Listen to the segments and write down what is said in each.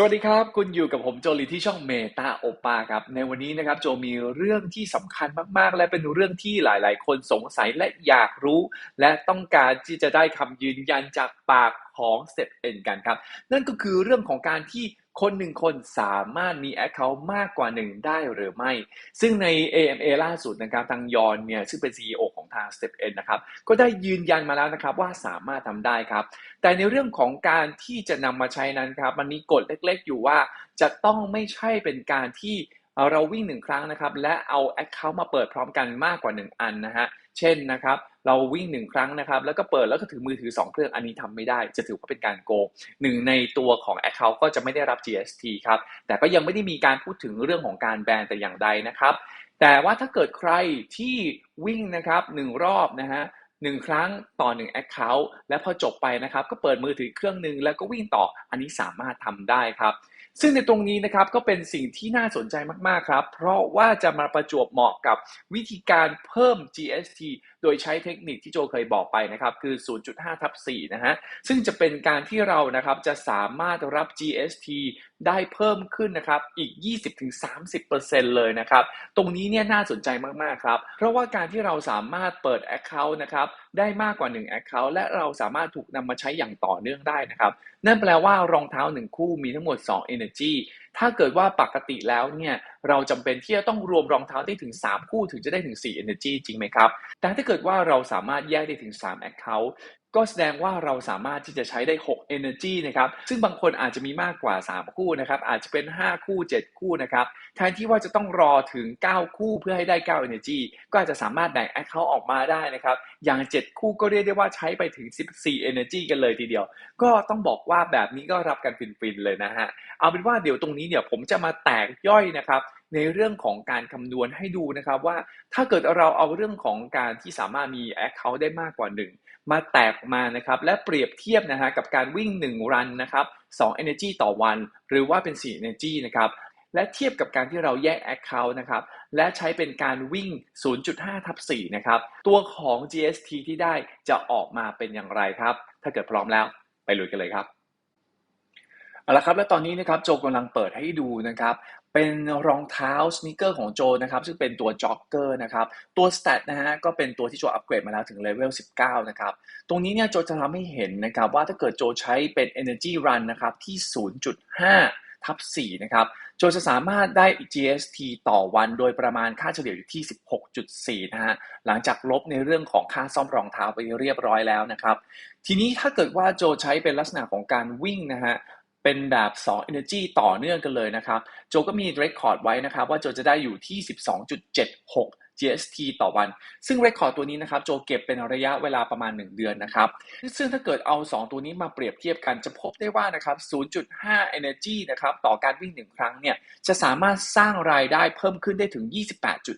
สวัสดีครับ คุณอยู่กับผมโจลีที่ช่องเมตาโอปาครับ ในวันนี้นะครับโจมีเรื่องที่สำคัญมากๆ และเป็นเรื่องที่หลาย ๆ คนสงสัยและอยากรู้ และต้องการที่จะได้คำยืนยันจากปากของเซตเอ็นกันครับ นั่นก็คือเรื่องของการที่คนหนึ่งคนสามารถมี Account มากกว่าหนึ่งได้หรือไม่ ซึ่งใน AMA ล่าสุดนะครับทางยอนเนี่ยซึ่งเป็น CEO ของ ทาง Step N นะครับก็ได้ยืนยันมาแล้วนะครับว่าสามารถทำได้ครับ แต่ในเรื่องของการที่จะนำมาใช้นั้นครับมันมีกฎเล็กๆ อยู่ว่าจะต้องไม่ใช่เป็นการที่เราวิ่งหนึ่งครั้งนะครับและเอา Account มาเปิดพร้อมกันมากกว่า 1 อันนะฮะเช่นนะครับเราวิ่งหนึ่งครั้งนะครับแล้วก็เปิดแล้วก็ถือมือถือ 2 เครื่องอันนี้ทำไม่ได้ จะถือว่าเป็นการโกงหนึ่งในตัวของ Account ก็จะไม่ได้รับ GST ครับแต่ก็ยังไม่ได้มีการพูดถึงเรื่องของการแบนแต่อย่างใดนะครับ แต่ว่าถ้าเกิดใครที่วิ่งนะครับหนึ่งรอบนะฮะหนึ่งครั้งต่อหนึ่ง Account และพอจบไปนะครับ ก็เปิดมือถือเครื่องหนึ่งแล้วก็วิ่งต่ออันนี้สามารถทำได้ครับ ซึ่งในตรงนี้นะครับก็เป็นสิ่งที่น่าสนใจมากๆครับ เพราะว่าจะมาประจวบเหมาะกับวิธีการเพิ่ม GST โดยใช้เทคนิคที่โจเคยบอกไปนะครับ คือ 0.5ทับ4นะฮะซึ่งจะเป็นการที่เรานะครับจะสามารถรับ GST ได้เพิ่มขึ้นนะครับอีก 20-30%เลยนะครับ ตรงนี้เนี่ยน่าสนใจมาก ๆ ครับ เพราะว่าการที่เราสามารถเปิด Account นะครับได้มากกว่า 1 Account และเราสามารถถูกนำมาใช้อย่างต่อเนื่องได้นะครับ นั่นแปลว่ารองเท้า 1 คู่มีทั้งหมด 2 Energy ถ้าเกิดว่าปกติแล้วเนี่ยเราจำเป็นที่จะต้องรวมรองเท้าได้ถึง 3 คู่ถึงจะได้ถึง 4 Energy จริงไหมครับ แต่ถ้าเกิดว่าเราสามารถแยกได้ถึง 3 Account ก็แสดงว่าเราสามารถที่จะใช้ได้ 6 Energy นะครับ ซึ่งบางคนอาจจะมีมากกว่า 3 คู่นะครับ อาจจะเป็น 5 คู่ 7 คู่นะครับ แทนที่ว่าจะต้องรอถึง 9 คู่เพื่อให้ได้ 9 Energy ก็อาจจะสามารถแบ่ง Account ออกมาได้นะครับ อย่าง 7 คู่ก็เรียกได้ว่าใช้ไปถึง 14 Energy กันเลยทีเดียว ก็ต้องบอกว่าแบบนี้ก็รับกันฟินๆเลยนะฮะ เอาเป็นว่าเดี๋ยวตรงนี้เดี๋ยผมจะมาแตกย่อยนะครับในเรื่องของการคำนวณให้ดูนะครับว่าถ้าเกิดเราเอาเรื่องของการที่สามารถมี Account ได้มากกว่า 1 มาแตกมานะครับและเปรียบเทียบนะฮะกับการวิ่ง 1 รันนะครับ2 Energy ต่อวัน หรือว่าเป็น 4 Energy นะครับและเทียบกับการที่เราแยก Account นะครับและใช้เป็นการวิ่ง 0.5 ทับ4นะครับตัวของ GST ที่ได้จะออกมาเป็นอย่างไรครับ ถ้าเกิดพร้อมแล้วไปลุยกันเลยครับเอาละครับและตอนนี้นะครับโจกำลังเปิดให้ดูนะครับ เป็นรองเท้าสนิเกอร์ของโจนะครับซึ่งเป็นตัวจ็อกเกอร์นะครับตัวสเตตนะฮะก็เป็นตัวที่โจอัปเกรดมาแล้วถึงเลเวล 19 นะครับ ตรงนี้เนี่ยโจจะทำให้เห็นนะครับว่าถ้าเกิดโจใช้เป็น Energy Run นะครับที่ 0.5 ทับ 4 นะครับ โจจะสามารถได้ GST ต่อวันโดยประมาณค่าเฉลี่ยอยู่ที่ 16.4 นะฮะหลังจากลบในเรื่องของค่าซ่อมรองเท้าไปเรียบร้อยแล้วนะครับทีนี้ถ้าเกิดว่าโจใช้เป็นลักษณะของการวิ่งนะฮะ เป็นแบบ2 Energy ต่อเนื่องกันเลยนะครับโจก็มี Record ไว้นะครับว่าโจจะได้อยู่ที่ 12.76 GST ต่อวัน ซึ่ง Record ตัวนี้นะครับ โจเก็บเป็นระยะเวลาประมาณ 1 เดือนนะครับ ซึ่งถ้าเกิดเอา 2 ตัวนี้มาเปรียบเทียบกัน จะพบได้ว่านะครับ 0.5 Energy นะครับ ต่อการวิ่ง 1 ครั้งเนี่ย จะสามารถสร้างรายได้เพิ่มขึ้นได้ถึง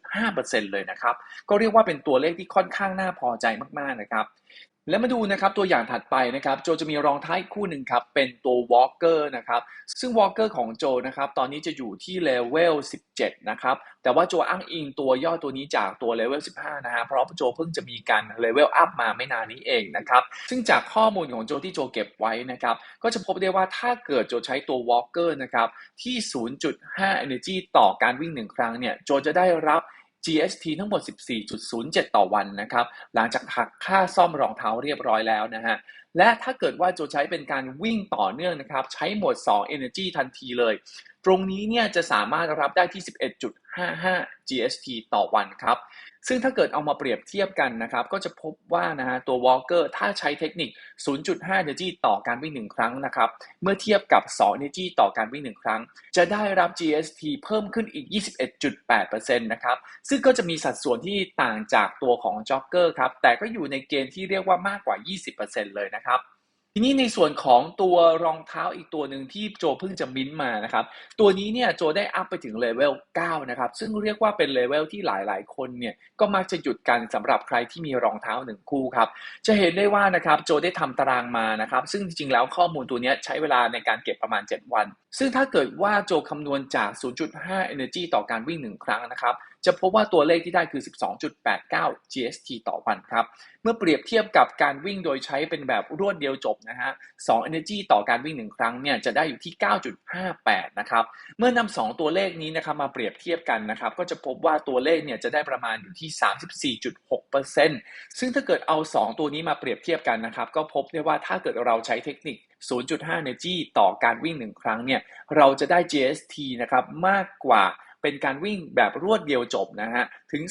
28.5%เลยนะครับ ก็เรียกว่าเป็นตัวเลขที่ค่อนข้างน่าพอใจมาก ๆ นะครับ แล้วมาดูนะครับตัวอย่างถัดไปนะครับโจจะมีรองท้ายคู่หนึ่งครับเป็นตัว Walker นะครับซึ่ง Walker ของโจนะครับตอนนี้จะอยู่ที่เลเวล 17 นะครับแต่ว่าโจอ้างอิงตัวย่อตัวนี้จากตัวเลเวล 15 นะฮะเพราะโจเพิ่งจะมีการเลเวลอัพมาไม่นานนี้เองนะครับซึ่งจากข้อมูลของโจที่โจเก็บไว้นะครับก็จะพบได้ว่าถ้าเกิดโจใช้ตัว Walker นะครับที่ 0.5 energy ต่อการวิ่ง1ครั้งเนี่ยโจจะได้รับ GST ทั้งหมด 14.07 ต่อวันนะครับ หลังจากหักค่าซ่อมรองเท้าเรียบร้อยแล้วนะฮะ และถ้าเกิดว่าโจใช้เป็นการวิ่งต่อเนื่องนะครับ ใช้หมด2 Energy ทันทีเลย ตรงนี้เนี่ยจะสามารถรับได้ที่11.55 GST ต่อวันครับ ซึ่งถ้าเกิดเอามาเปรียบเทียบกันนะครับ ก็จะพบว่านะฮะตัว Walker ถ้าใช้เทคนิค 0.5 energy ต่อการวิ่ง 1 ครั้งนะครับ เมื่อเทียบกับ 2 energy ต่อการวิ่ง 1 ครั้ง จะได้รับ GST เพิ่มขึ้นอีก 21.8%นะครับ ซึ่งก็จะมีสัดส่วนที่ต่างจากตัวของ Jogger ครับ แต่ก็อยู่ในเกณฑ์ที่เรียกว่ามากกว่า 20%เลยนะครับ นี้ในส่วนของตัวรองเท้าอีกตัวหนึ่งที่โจเพิ่งจะมิ้นมานะครับ ตัวนี้เนี่ยโจได้อัพไปถึงเลเวล 9 นะครับ ซึ่งเรียกว่าเป็นเลเวลที่หลายๆ คนเนี่ยก็มักจะหยุดกันสำหรับใครที่มีรองเท้าหนึ่งคู่ครับ จะเห็นได้ว่านะครับโจได้ทำตารางมานะครับ ซึ่งจริงๆแล้วข้อมูลตัวนี้ใช้เวลาในการเก็บประมาณ 7 วัน ซึ่งถ้าเกิดว่าโจคำนวณจาก 0.5 energy ต่อการวิ่ง 1 ครั้งนะครับจะพบว่าตัวเลขที่ได้คือ 12.89 GST ต่อวันครับ เมื่อเปรียบเทียบกับการวิ่งโดยใช้เป็นแบบรวดเดียวจบนะฮะ2 energy ต่อการวิ่ง1ครั้งเนี่ยจะได้อยู่ที่ 9.58 นะครับ เมื่อนำ2ตัวเลขนี้นะครับมาเปรียบเทียบกันนะครับก็จะพบว่าตัวเลขเนี่ยจะได้ประมาณอยู่ที่ 34.6%ซึ่งถ้าเกิดเอา 2 ตัวนี้มาเปรียบเทียบกันนะครับก็พบได้ว่าถ้าเกิดเราใช้เทคนิค 0.5 energy ต่อการวิ่ง1ครั้งเนี่ยเราจะได้ GST นะครับมากกว่า เป็นการวิ่งแบบรวดเดียวจบนะฮะถึง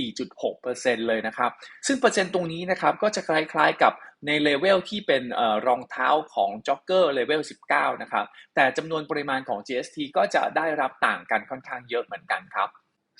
34.6%เลยนะครับ ซึ่งเปอร์เซ็นต์ตรงนี้นะครับก็จะคล้ายๆกับในเลเวลที่เป็นออรองเท้าของจ็อกเกอร์เลเวล19 นะครับ แต่จำนวนปริมาณของ GST ก็จะได้รับต่างกันค่อนข้างเยอะเหมือนกันครับ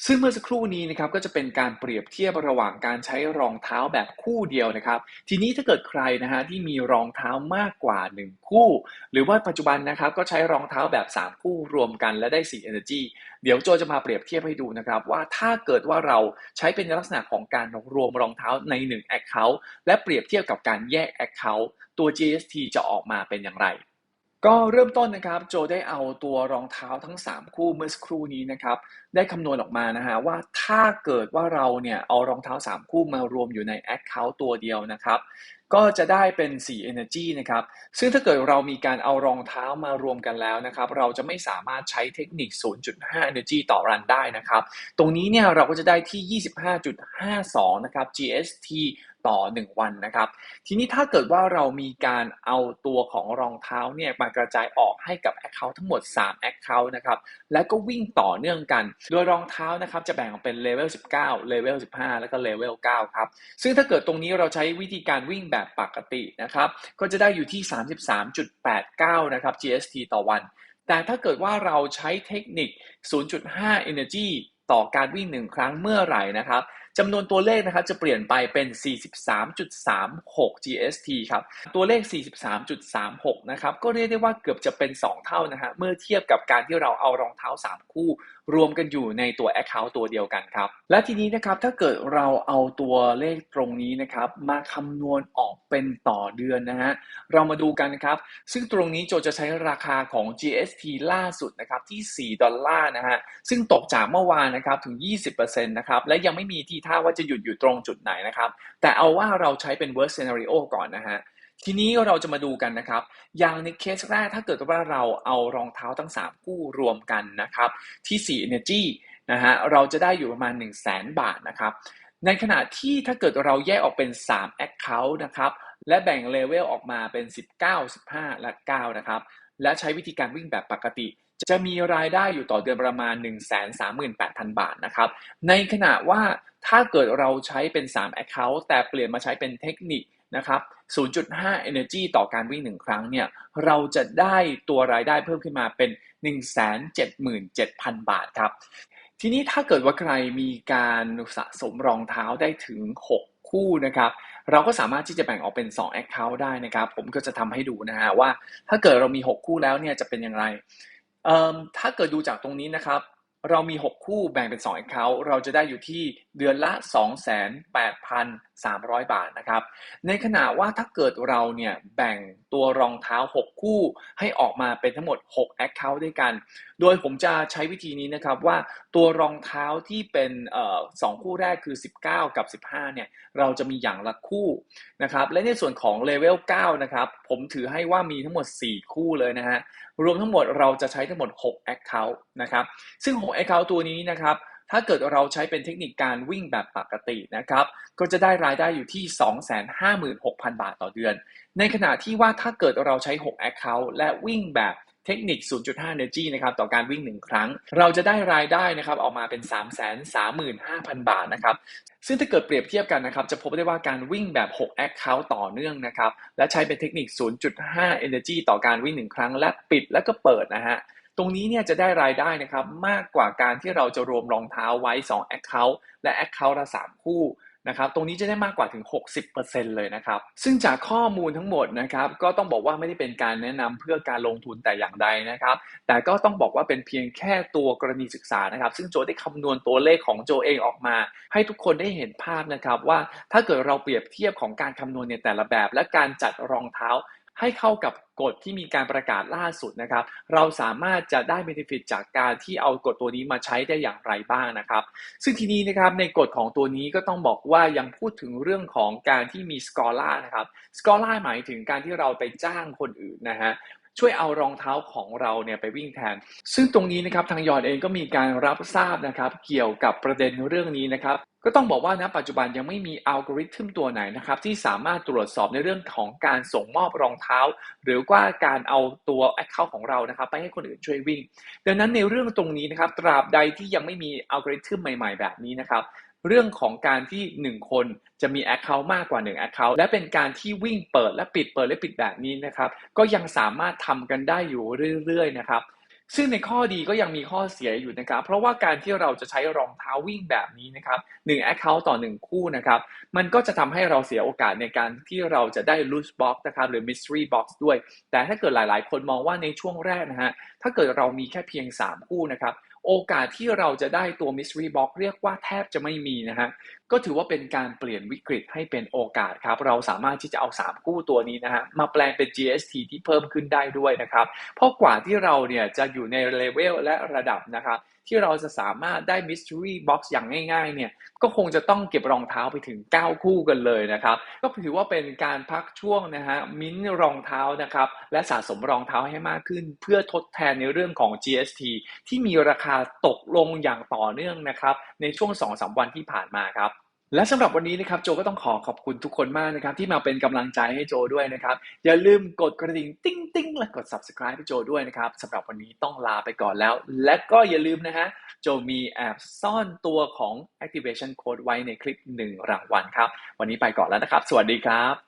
ซึ่งเมื่อสักครู่นี้นะครับก็จะเป็นการเปรียบเทียบระหว่างการใช้รองเท้าแบบคู่เดียวนะครับ ทีนี้ถ้าเกิดใครนะฮะที่มีรองเท้ามากกว่า 1 คู่ หรือว่าปัจจุบันนะครับก็ใช้รองเท้าแบบ 3 คู่รวมกันและได้ 4 Energy เดี๋ยวโจจะมาเปรียบเทียบให้ดูนะครับว่าถ้าเกิดว่าเราใช้เป็นลักษณะของการรวมรองเท้าใน 1 Account และเปรียบเทียบกับการแยก Account ตัว GST จะออกมาเป็นอย่างไร ก็เริ่มต้นนะครับโจได้เอาตัวรองเท้าทั้ง 3 คู่เมื่อสักครู่นี้นะครับ ได้คำนวณออกมานะฮะว่าถ้าเกิดว่าเราเนี่ยเอารองเท้า 3 คู่มารวมอยู่ใน Account ตัวเดียวนะครับก็จะได้เป็น 4 Energy นะครับ ซึ่งถ้าเกิดเรามีการเอารองเท้ามารวมกันแล้วนะครับ เราจะไม่สามารถใช้เทคนิค 0.5 Energy ต่อรันได้นะครับ ตรงนี้เนี่ยเราก็จะได้ที่ 25.52 นะครับ GST ต่อ 1 วันนะครับ ทีนี้ถ้าเกิดว่าเรามีการเอาตัวของรองเท้าเนี่ยมากระจายออกให้กับ Account ทั้งหมด 3 Account นะครับแล้วก็วิ่งต่อเนื่องกัน โดยรองเท้านะครับจะแบ่งออกเป็นเลเวล19เลเวล15 แล้วก็เลเวล9ครับ ซึ่งถ้าเกิดตรงนี้เราใช้วิธีการวิ่งแบบปกตินะครับก็จะได้อยู่ที่ 33.89 นะครับ GST ต่อวัน แต่ถ้าเกิดว่าเราใช้เทคนิค 0.5 energy ต่อการวิ่งหนึ่งครั้งเมื่อไหร่นะครับ จำนวนตัวเลขนะครับจะเปลี่ยนไปเป็น 43.36 GST ครับ ตัวเลข 43.36 นะครับ ก็เรียกได้ว่าเกือบจะเป็น 2 เท่านะฮะ เมื่อเทียบกับการที่เราเอารองเท้า 3 คู่ รวมกันอยู่ในตัว Account ตัวเดียวกันครับ และทีนี้นะครับถ้าเกิดเราเอาตัวเลขตรงนี้นะครับมาคำนวณออกเป็นต่อเดือนนะฮะเรามาดูกันนะครับ ซึ่งตรงนี้โจจะใช้ราคาของ GST ล่าสุดนะครับที่ 4 ดอลลาร์นะฮะซึ่งตกจากเมื่อวานนะครับถึง 20%นะครับและยังไม่มีที่ท่าว่าจะหยุดอยู่ตรงจุดไหนนะครับแต่เอาว่าเราใช้เป็น worst scenario ก่อนนะฮะ ทีนี้เราจะมาดูกันนะครับ อย่างในเคสแรกถ้าเกิดว่าเราเอารองเท้าทั้ง 3 คู่รวมกันนะครับที่ 4 energy นะฮะเราจะได้อยู่ประมาณ 1 0 0 0 0 0บาทนะครับ ในขณะที่ถ้าเกิดเราแยกออกเป็น 3 account นะครับและแบ่งเลเวลออกมาเป็น 19 15 และ 9 นะครับ และใช้วิธีการวิ่งแบบปกติ จะมีรายได้อยู่ต่อเดือนประมาณ 138,000 บาทนะครับ ในขณะว่าถ้าเกิดเราใช้เป็น 3 Account แต่เปลี่ยนมาใช้เป็นเทคนิค นะครับ 0.5 Energy ต่อการวิ่ง 1 ครั้งเนี่ย เราจะได้ตัวรายได้เพิ่มขึ้นมาเป็น 177,000 บาทครับ ทีนี้ถ้าเกิดว่าใครมีการสะสมรองเท้าได้ถึง 6 คู่นะครับ เราก็สามารถที่จะแบ่งออกเป็น 2 Account ได้นะครับ ผมก็จะทำให้ดูนะฮะว่า ถ้าเกิดเรามี 6 คู่แล้วเนี่ยจะเป็นอย่างไร ถ้าเกิดดูจากตรงนี้นะครับ เรามี 6 คู่แบ่งเป็น 2 account เราจะได้อยู่ที่เดือนละ 28,300 บาทนะครับ ในขณะว่าถ้าเกิดเราเนี่ยแบ่งตัวรองเท้า 6 คู่ให้ออกมาเป็นทั้งหมด 6 account ด้วยกัน โดยผมจะใช้วิธีนี้นะครับว่าตัวรองเท้าที่เป็นสองคู่แรกคือ 19 กับ 15 เนี่ยเราจะมีอย่างละคู่นะครับและในส่วนของเลเวล9นะครับผมถือให้ว่ามีทั้งหมด 4 คู่เลยนะฮะรวมทั้งหมดเราจะใช้ทั้งหมด 6 account นะครับซึ่ง 6 account ตัวนี้นะครับถ้าเกิดเราใช้เป็นเทคนิคการวิ่งแบบปกตินะครับ ก็จะได้รายได้อยู่ที่ 256,000 บาทต่อเดือน ในขณะที่ว่าถ้าเกิดเราใช้ 6 Account และวิ่งแบบ เทคนิค 0.5 Energy นะครับต่อการวิ่ง 1 ครั้ง เราจะได้รายได้นะครับออกมาเป็น 335,000 บาทนะครับซึ่งถ้าเกิดเปรียบเทียบกันนะครับ จะพบได้ว่าการวิ่งแบบ 6 Account ต่อเนื่องนะครับ และใช้เป็นเทคนิค 0.5 Energy ต่อการวิ่ง 1 ครั้ง และปิดแล้วก็เปิดนะฮะตรงนี้เนี่ยจะได้รายได้นะครับมากกว่าการที่เราจะรวมรองเท้าไว้ 2 Account และ Account ละ 3 คู่ นะครับตรงนี้จะได้มากกว่าถึง 60%เลยนะครับ ซึ่งจากข้อมูลทั้งหมดนะครับก็ต้องบอกว่าไม่ได้เป็นการแนะนำเพื่อการลงทุนแต่อย่างใดนะครับ แต่ก็ต้องบอกว่าเป็นเพียงแค่ตัวกรณีศึกษานะครับ ซึ่งโจได้คำนวณตัวเลขของโจเองออกมา ให้ทุกคนได้เห็นภาพนะครับว่าถ้าเกิดเราเปรียบเทียบของการคำนวณในแต่ละแบบ และการจัดรองเท้า ให้เข้ากับกฎที่มีการประกาศล่าสุดนะครับ เราสามารถจะได้ benefit จากการที่เอากฎตัวนี้มาใช้ได้อย่างไรบ้างนะครับ ซึ่งทีนี้นะครับในกฎของตัวนี้ก็ต้องบอกว่ายังพูดถึงเรื่องของการที่มี scholar นะครับ scholar หมายถึงการที่เราไปจ้างคนอื่นนะฮะ ช่วยเอารองเท้าของเราเนี่ยไปวิ่งแทน ซึ่งตรงนี้นะครับทางยอดเองก็มีการรับทราบนะครับเกี่ยวกับประเด็นเรื่องนี้นะครับก็ต้องบอกว่าณปัจจุบันยังไม่มีอัลกอริทึมตัวไหนนะครับที่สามารถตรวจสอบในเรื่องของการส่งมอบรองเท้า หรือว่าการเอาตัว Account ของเรานะครับไปให้คนอื่นช่วยวิ่ง ดังนั้นในเรื่องตรงนี้นะครับตราบใดที่ยังไม่มีอัลกอริทึมใหม่ ๆ แบบนี้นะครับ เรื่องของการที่ 1 คนจะมี Account มากกว่า 1 Account และเป็นการที่วิ่งเปิดและปิดเปิดและปิดแบบนี้นะครับ ก็ยังสามารถทำกันได้อยู่เรื่อยๆนะครับซึ่งในข้อดีก็ยังมีข้อเสียอยู่นะครับ เพราะว่าการที่เราจะใช้รองเท้าวิ่งแบบนี้นะครับ1 Account ต่อ 1 คู่นะครับ มันก็จะทำให้เราเสียโอกาสในการที่เราจะได้ loose box นะครับ หรือ mystery box ด้วย แต่ถ้าเกิดหลายๆ คนมองว่าในช่วงแรกนะฮะ ถ้าเกิดเรามีแค่เพียง 3 คู่นะครับ โอกาสที่เราจะได้ตัว mystery box เรียกว่าแทบจะไม่มีนะฮะ ก็ถือว่าเป็นการเปลี่ยนวิกฤตให้เป็นโอกาสครับ เราสามารถที่จะเอา3คู่ตัวนี้นะฮะมาแปลงเป็น GST ที่เพิ่มขึ้นได้ด้วยนะครับ เพราะกว่าที่เราเนี่ยจะอยู่ในเลเวลและระดับนะครับที่เราจะสามารถได้ mystery box อย่างง่ายๆ เนี่ยก็คงจะต้องเก็บรองเท้าไปถึง 9 คู่กันเลยนะครับ ก็ถือว่าเป็นการพักช่วงนะฮะมิ้นรองเท้านะครับและสะสมรองเท้าให้มากขึ้น เพื่อทดแทนในเรื่องของ GST ที่มีราคาตกลงอย่างต่อเนื่องนะครับในช่วง 2-3 วันที่ผ่านมาครับ และสำหรับวันนี้นะครับโจก็ต้องขอขอบคุณทุกคนมากนะครับ ที่มาเป็นกำลังใจให้โจด้วยนะครับ อย่าลืมกดกระดิ่งติ้งติ้งและกด subscribe ให้โจด้วยนะครับสำหรับวันนี้ต้องลาไปก่อนแล้ว และก็อย่าลืมนะฮะโจมีแอบซ่อนตัวของ activation code ไว้ในคลิป 1 รางวัลครับ วันนี้ไปก่อนแล้วนะครับ สวัสดีครับ